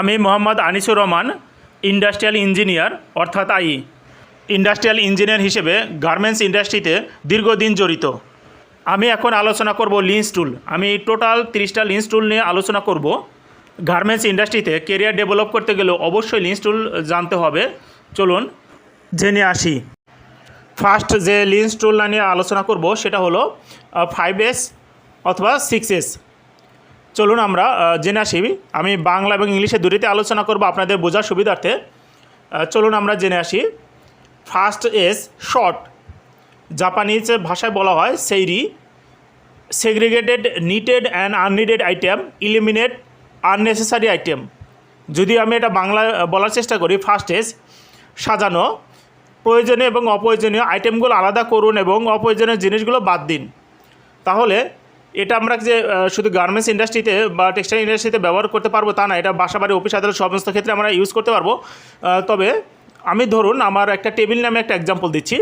আমি Mohammad Anisur Rahman, industrial engineer, অর্থাৎ I, industrial engineer হিসেবে গার্মেন্টস ইন্ডাস্ট্রিতে দীর্ঘদিন জড়িত। আমি এখন আলোচনা করব লিন্স টুল। আমি টোটাল তিরিশটা লিন্স টুল নিয়ে আলোচনা করব। গার্মেন্টস ইন্ডাস্ট্রিতে কেরিয়ার ডেভেলপ করতে গেলে অবশ্যই লিন্স টুল জানতে হবে। চলুন জেনে আসি। ফার্স্ট যে লিন্স টুল নিয়ে আলোচনা করব সেটা হলো ফাইভ এস অথবা সিক্স এস চলুন আমরা জেনে আসি। আমি বাংলা এবং ইংলিশে দুটিতে আলোচনা করব আপনাদের বোঝার সুবিধার্থে। চলুন আমরা জেনে আসি। ফার্স্ট এস শর্ট জাপানিজ ভাষায় বলা হয় sehri segregated needed and unneeded item eliminate unnecessary item যদি আমি এটা বাংলা বলার চেষ্টা করি ফার্স্ট এস সাজানো, প্রয়োজনীয় এবং অপ্রয়োজনীয় আইটেমগুলো আলাদা করুন এবং অপ্রয়োজনীয় জিনিসগুলো বাদ দিন। তাহলে এটা আমরা যে শুধু গার্মেন্টস ইন্ডাস্ট্রিতে বা টেক্সটাইল ইন্ডাস্ট্রিতে ব্যবহার করতে পারব তা না, এটা বাসা বাড়ি অফিস আদালত সমস্ত ক্ষেত্রে আমরা ইউজ করতে পারব। তবে আমি ধরুন আমার একটা টেবিল নামে একটা এক্সাম্পল দিচ্ছি।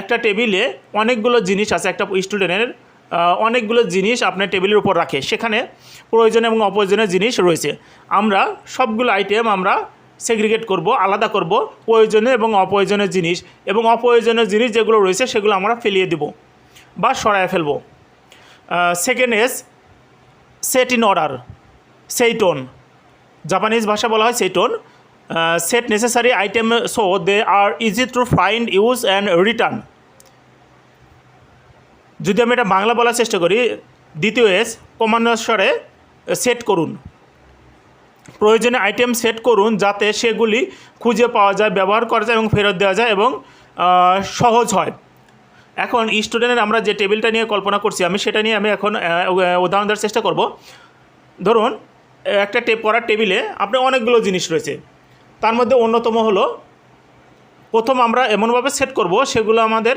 একটা টেবিলে অনেকগুলো জিনিস আছে, একটা স্টুডেন্টের অনেকগুলো জিনিস আপনার টেবিলের উপর রাখে। সেখানে প্রয়োজনীয় এবং অপ্রয়োজনীয় জিনিস রয়েছে। আমরা সবগুলো আইটেম আমরা সেগ্রিগেট করব, আলাদা করব, প্রয়োজনীয় এবং অপ্রয়োজনীয় জিনিস। এবং অপ্রয়োজনীয় জিনিস যেগুলো রয়েছে সেগুলো আমরা ফেলিয়ে দেব বা সরায় ফেলব। Second S set in order সেই টোন জাপানিজ ভাষা বলা হয় সেই tone set necessary item so they are easy to find use and return যদি আমি এটা বাংলা বলার চেষ্টা করি, দ্বিতীয় এস ক্রমান্বয়ে সেট করুন। প্রয়োজনীয় আইটেম সেট করুন যাতে সেগুলি খুঁজে পাওয়া যায়, ব্যবহার করা যায় এবং ফেরত দেওয়া যায় এবং সহজ হয়। এখন স্টুডেন্টের আমরা যে টেবিলটা নিয়ে কল্পনা করছি, আমি সেটা নিয়ে আমি এখন উদাহরণ দেওয়ার চেষ্টা করব। ধরুন, একটা টে পড়ার টেবিলে আপনার অনেকগুলো জিনিস রয়েছে। তার মধ্যে অন্যতম হলো, প্রথম আমরা এমনভাবে সেট করব, সেগুলো আমাদের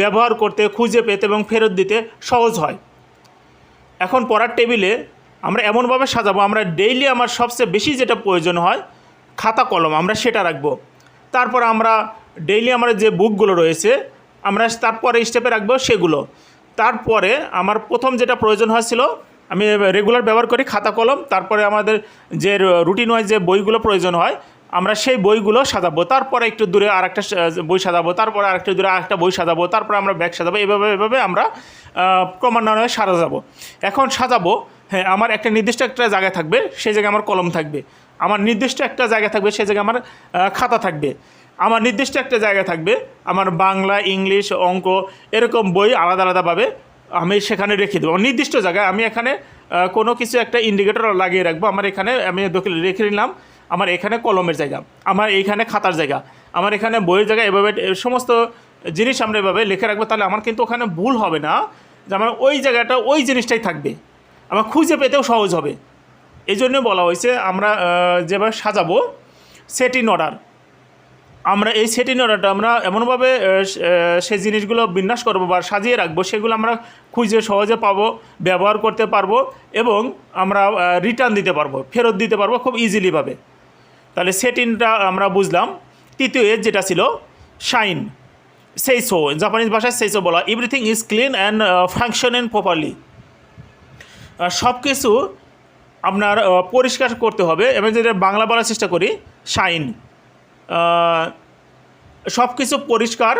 ব্যবহার করতে, খুঁজে পেতে এবং ফেরত দিতে সহজ হয়। এখন পড়ার টেবিলে আমরা এমনভাবে সাজাবো, আমরা ডেইলি আমার সবচেয়ে বেশি যেটা প্রয়োজন হয় খাতা কলম আমরা সেটা রাখব। তারপর আমরা ডেইলি আমার যে বুকগুলো রয়েছে আমরা তারপরে স্টেপে রাখব সেগুলো। তারপরে আমার প্রথম যেটা প্রয়োজন হয়েছিল, আমি রেগুলার ব্যবহার করি খাতা, কলম। তারপরে আমাদের যে রুটিন ওয়াইজ যে বইগুলো প্রয়োজন হয়, আমরা সেই বইগুলো সাজাবো। তারপরে একটু দূরে আর একটা বই সাজাবো। তারপরে আরেকটু দূরে আরেকটা বই সাজাবো। তারপরে আমরা ব্যাগ সাজাবো। এভাবে এভাবে আমরা ক্রমান্বয়ে যাব এখন সাজাবো হ্যাঁ আমার একটা নির্দিষ্ট একটা জায়গায় থাকবে সেই জায়গায় আমার কলম থাকবে। আমার নির্দিষ্ট একটা জায়গা থাকবে সেই জায়গায় আমার খাতা থাকবে। আমার নির্দিষ্ট একটা জায়গা থাকবে, আমার বাংলা, ইংলিশ, অঙ্ক, এরকম বই আলাদা আলাদাভাবে আমি সেখানে রেখে দেবো। নির্দিষ্ট জায়গায় আমি এখানে কোনো কিছু একটা ইন্ডিকেটর লাগিয়ে রাখব। আমার এখানে, আমি রেখে নিলাম, আমার এখানে কলমের জায়গা, আমার এইখানে খাতার জায়গা, আমার এখানে বইয়ের জায়গা, এভাবে সমস্ত জিনিস আমরা এভাবে লিখে রাখব, তাহলে আমার কিন্তু ওখানে ভুল হবে না যে আমার ওই জায়গাটা ওই জিনিসটাই থাকবে। আমার খুঁজে পেতেও সহজ হবে। এই জন্য বলা হয়েছে, আমরা যেভাবে সাজাবো সেট ইন অর্ডার আমরা এই সেট অর্ডারটা আমরা এমনভাবে সেই জিনিসগুলো বিন্যাস করব বা সাজিয়ে রাখব, সেগুলো আমরা খুঁজে সহজে পাবো, ব্যবহার করতে পারব এবং আমরা রিটার্ন দিতে পারব, ফেরত দিতে পারব খুব ইজিলিভাবে তাহলে সেট ইনটা আমরা বুঝলাম। তৃতীয় এজ যেটা ছিল শাইন সেই সো জাপানিজ ভাষায় সেই সো বলা everything is clean and function properly সব কিছু আপনার পরিষ্কার করতে হবে এবং যেটা বাংলা বলার চেষ্টা করি শাইন সব কিছু পরিষ্কার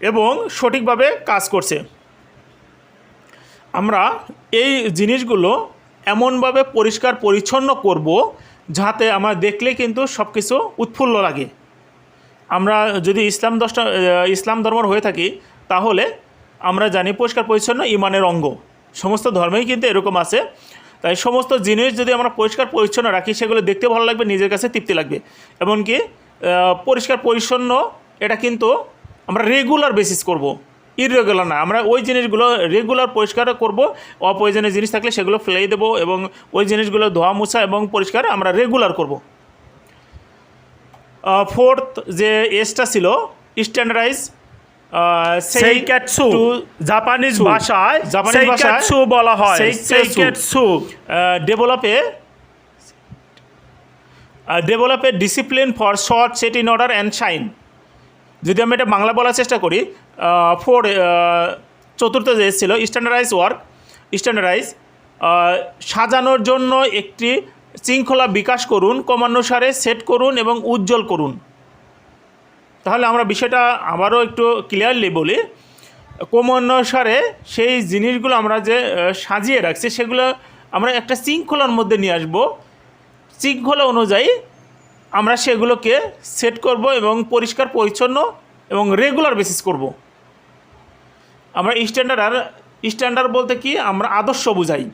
এবং সঠিকভাবে কাজ করছে। আমরা এই জিনিসগুলো এমনভাবে পরিষ্কার পরিচ্ছন্ন করব যাতে আমরা দেখলে কিন্তু সব কিছু উৎফুল্ল লাগে। আমরা যদি ইসলাম দশটা ইসলাম ধর্মর হয়ে থাকি, তাহলে আমরা জানি পরিষ্কার পরিচ্ছন্ন ইমানের অঙ্গ। সমস্ত ধর্মেই কিন্তু এরকম আছে। তাই সমস্ত জিনিস যদি আমরা পরিষ্কার পরিচ্ছন্ন রাখি, সেগুলো দেখতে ভালো লাগবে, নিজের কাছে তৃপ্তি লাগবে। এমনকি পরিষ্কার পরিচ্ছন্ন এটা কিন্তু আমরা রেগুলার বেসিস করব ইরেগুলার না আমরা ওই জিনিসগুলো রেগুলার পরিষ্কার করব অপ্রয়োজনীয় জিনিস থাকলে সেগুলো ফেলে দেবো এবং ওই জিনিসগুলো ধোয়া মোছা এবং পরিষ্কার আমরা রেগুলার করব ফোর্থ যে এসটা ছিল স্ট্যান্ডার্ডাইজ সেইকেটসু জাপানিজ ভাষায় জাপানিজ ভাষায় বলা হয় সেইকেটসু। সেইকেটসু develop a develop a discipline for sort set in order and shine যদি আমি এটা বাংলা বলার চেষ্টা করি ফোর চতুর্থ যে ছিল স্ট্যান্ডার্ডাইজ ওয়ার্ক স্ট্যান্ডার্ডাইজ সাজানোর জন্য একটি শৃঙ্খলা বিকাশ করুন ক্রমানুসারে সেট করুন এবং উজ্জ্বল করুন। তাহলে আমরা বিষয়টা আবারও একটু ক্লিয়ারলি বলি। ক্রমানুসারে সেই জিনিসগুলো আমরা যে সাজিয়ে রাখছি, সেগুলো আমরা একটা শৃঙ্খলার মধ্যে নিয়ে আসব। শৃঙ্খলা অনুযায়ী আমরা সেগুলোকে সেট করব এবং পরিষ্কার, পরিচ্ছন্ন এবং রেগুলার বেসিস করব। আমরা স্ট্যান্ডার্ড আর স্ট্যান্ডার্ড বলতে কি আমরা আদর্শ বুঝাই।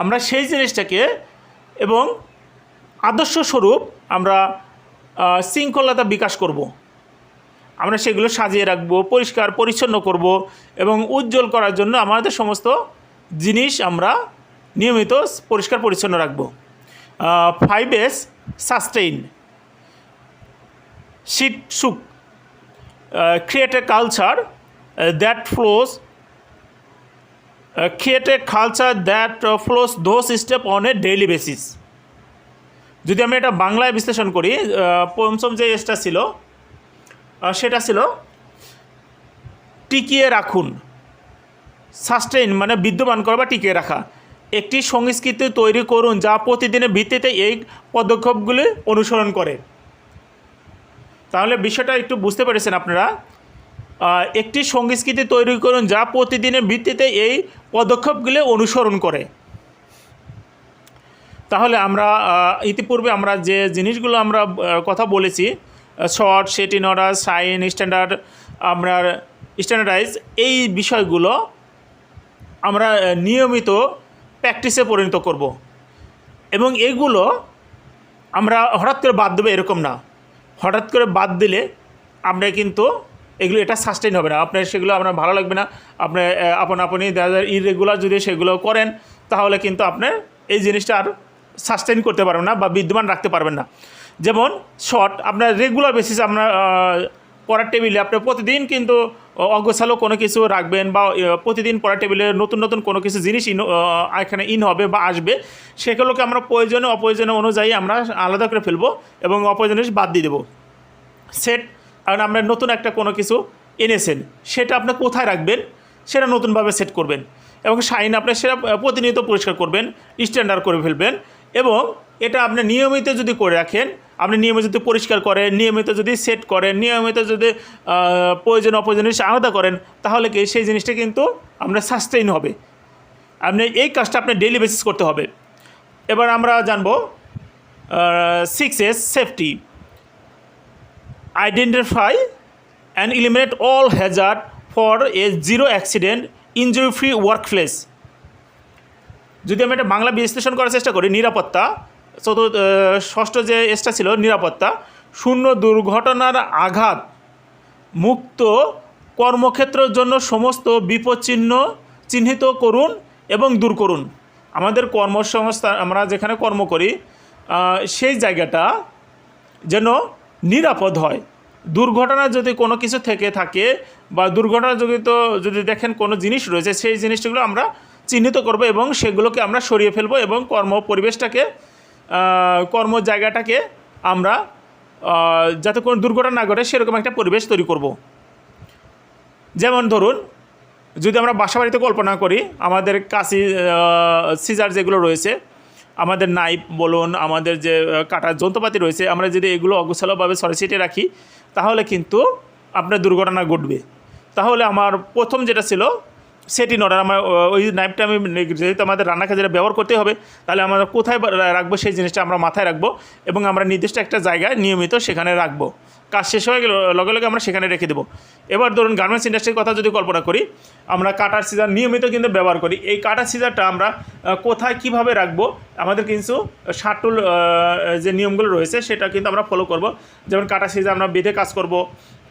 আমরা সেই জিনিসটাকে এবং আদর্শ স্বরূপ আমরা শৃঙ্খলতা বিকাশ করব। আমরা সেগুলো সাজিয়ে রাখব, পরিষ্কার, পরিচ্ছন্ন করব এবং উজ্জ্বল করার জন্য আমাদের সমস্ত জিনিস আমরা নিয়মিত পরিষ্কার, পরিচ্ছন্ন রাখব। ফাইভ এস সাস্টেইন শিট সুক create a culture that flows create a culture that flows those step on a daily basis যদি আমি এটা বাংলায় বিশ্লেষণ করি পঞ্চম যে এসটা ছিল সেটা ছিল টিকিয়ে রাখুন। সাস্টেইন মানে বিদ্যমান করা বা টিকিয়ে রাখা। একটি সংস্কৃতি তৈরি করুন যা প্রতিদিনের ভিত্তিতে এই পদক্ষেপগুলি অনুসরণ করে। তাহলে বিষয়টা একটু বুঝতে পেরেছেন আপনারা। একটি সংস্কৃতি তৈরি করুন যা প্রতিদিনের ভিত্তিতে এই পদক্ষেপগুলি অনুসরণ করে। তাহলে আমরা ইতিপূর্বে আমরা যে জিনিসগুলো আমরা কথা বলেছি sort, set in order, shine, standard, আমরা স্ট্যান্ডার্ডাইজ, এই বিষয়গুলো আমরা নিয়মিত প্র্যাকটিসে পরিণত করব। এবং এগুলো আমরা হঠাৎ করে বাদ দেবো এরকম না। হঠাৎ করে বাদ দিলে আমরা কিন্তু এগুলো, এটা সাস্টেইন হবে না। আপনার সেগুলো আপনার ভালো লাগবে না। আপনি, আপন আপনি দেখা ইরেগুলার যদি সেগুলো করেন, তাহলে কিন্তু আপনার এই জিনিসটা আর সাস্টেইন করতে পারবেন না বা বিদ্যমান রাখতে পারবেন না। যেমন শর্ট আপনার রেগুলার বেসিস আপনার পড়ার টেবিলে। আপনি প্রতিদিন কিন্তু অগোছালো কোনো কিছু রাখবেন বা প্রতিদিন পড়ার টেবিলে নতুন নতুন কোনো কিছু জিনিস ইন এখানে ইন হবে বা আসবে, সেগুলোকে আমরা প্রয়োজনে অপ্রয়োজনীয় অনুযায়ী আমরা আলাদা করে ফেলব এবং অপ্রয়োজনীয় বাদ দিয়ে দেবো। সেট, কারণ আমরা নতুন একটা কোনো কিছু এনেছেন, সেটা আপনি কোথায় রাখবেন, সেটা নতুনভাবে সেট করবেন এবং শাইন আপনি সেটা প্রতিনিয়ত পরিষ্কার করবেন, স্ট্যান্ডার্ড করে ফেলবেন। এবং এটা আপনি নিয়মিত যদি করে রাখেন, আপনি নিয়মিত যদি পরিষ্কার করেন, নিয়মিত যদি সেট করেন, নিয়মিত যদি প্রয়োজন অপ্রয়োজন জিনিস আলাদা করেন, তাহলে কি সেই জিনিসটা কিন্তু আপনার সাস্টেইন হবে। আপনি এই কাজটা আপনি ডেইলি বেসিস করতে হবে। এবার আমরা জানব six S safety identify and eliminate all hazard for a zero accident injury free workplace যদি আমি এটা বাংলা বিশ্লেষণ করার চেষ্টা করি, নিরাপত্তা চতুর্থ ষষ্ঠ যে এসটা ছিল, নিরাপত্তা, শূন্য দুর্ঘটনার আঘাত, মুক্ত কর্মক্ষেত্রের জন্য সমস্ত বিপদচিহ্ন চিহ্নিত করুন এবং দূর করুন। আমাদের কর্মসংস্থা, আমরা যেখানে কর্ম করি সেই জায়গাটা যেন নিরাপদ হয়। দুর্ঘটনা যদি কোনো কিছু থেকে থাকে বা দুর্ঘটনা জড়িত যদি দেখেন কোনো জিনিস রয়েছে, সেই জিনিসগুলো আমরা চিহ্নিত করব এবং সেগুলোকে আমরা সরিয়ে ফেলব এবং কর্ম পরিবেশটাকে কর্ম জায়গাটাকে আমরা যাতে কোনো দুর্ঘটনা না ঘটে, সেরকম একটা পরিবেশ তৈরি করব। যেমন ধরুন, যদি আমরা বাসা বাড়িতে কল্পনা করি, আমাদের কাশি সিজার যেগুলো রয়েছে, আমাদের নাইফ বলুন, আমাদের যে কাটার যন্ত্রপাতি রয়েছে, আমরা যদি এগুলো অগোছালোভাবে সরে ছিটে রাখি, তাহলে কিন্তু আপনার দুর্ঘটনা ঘটবে। তাহলে আমার প্রথম যেটা ছিল সেটি অর্ডার আমার ওই নাইফটা আমি যেহেতু আমাদের রান্না কাজে ব্যবহার করতে হবে, তাহলে আমরা কোথায় রাখব, সেই জিনিসটা আমরা মাথায় রাখব এবং আমরা নির্দিষ্ট একটা জায়গায় নিয়মিত সেখানে রাখব। কাজ শেষ হয়ে গেলে, লগে লগে আমরা সেখানে রেখে দেবো। এবার ধরুন গার্মেন্টস ইন্ডাস্ট্রির কথা যদি কল্পনা করি, আমরা কাটার সিজার নিয়মিত কিন্তু ব্যবহার করি। এই কাটার সিজারটা আমরা কোথায় কীভাবে রাখব, আমাদের কিন্তু ষাটুল যে নিয়মগুলো রয়েছে, সেটা কিন্তু আমরা ফলো করব। যেমন কাটা সিজার আমরা বেঁধে কাজ করব।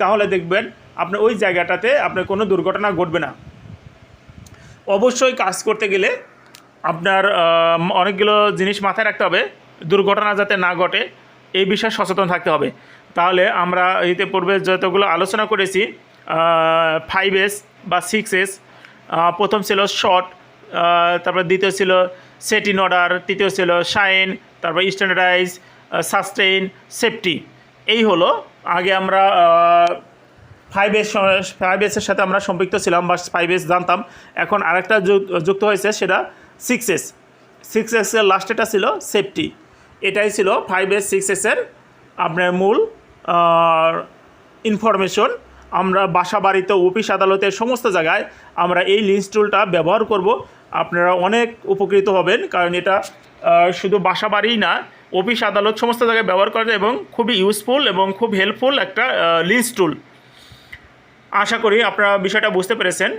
তাহলে দেখবেন, আপনার ওই জায়গাটাতে আপনার কোনো দুর্ঘটনা ঘটবে না। অবশ্যই কাজ করতে গেলে আপনার অনেকগুলো জিনিস মাথায় রাখতে হবে, দুর্ঘটনা যাতে না ঘটে, এই বিষয়ে সচেতন থাকতে হবে। তাহলে আমরা এতে পূর্বে যতগুলো আলোচনা করেছি ফাইভ এস বা সিক্স এস প্রথম ছিল শর্ট তারপর দ্বিতীয় ছিল সেট ইন অর্ডার তৃতীয় ছিল শাইন তারপর স্ট্যান্ডার্ডাইজ সাস্টেইন সেফটি এই হলো আগে আমরা ফাইভ এস ফাইভ এসের সাথে আমরা সম্পৃক্ত ছিলাম বা ফাইভ এস জানতাম। এখন আরেকটা যুক- যুক্ত হয়েছে সেটা সিক্স এস সিক্স এসের লাস্টেটা ছিল সেফটি এটাই ছিল ফাইভ এস সিক্স এসের আপনার মূল ইনফরমেশন আমরা বাসা বাড়িতে অফিস আদালতের সমস্ত জায়গায় আমরা এই লিন্স টুলটা ব্যবহার করব। আপনারা অনেক উপকৃত হবেন, কারণ এটা শুধু বাসা বাড়িই না অফিস আদালত সমস্ত জায়গায় ব্যবহার করা যায় এবং খুবই ইউজফুল এবং খুব হেল্পফুল একটা লিন্স টুল আশা করি আপনারা বিষয়টা বুঝতে পেরেছেন।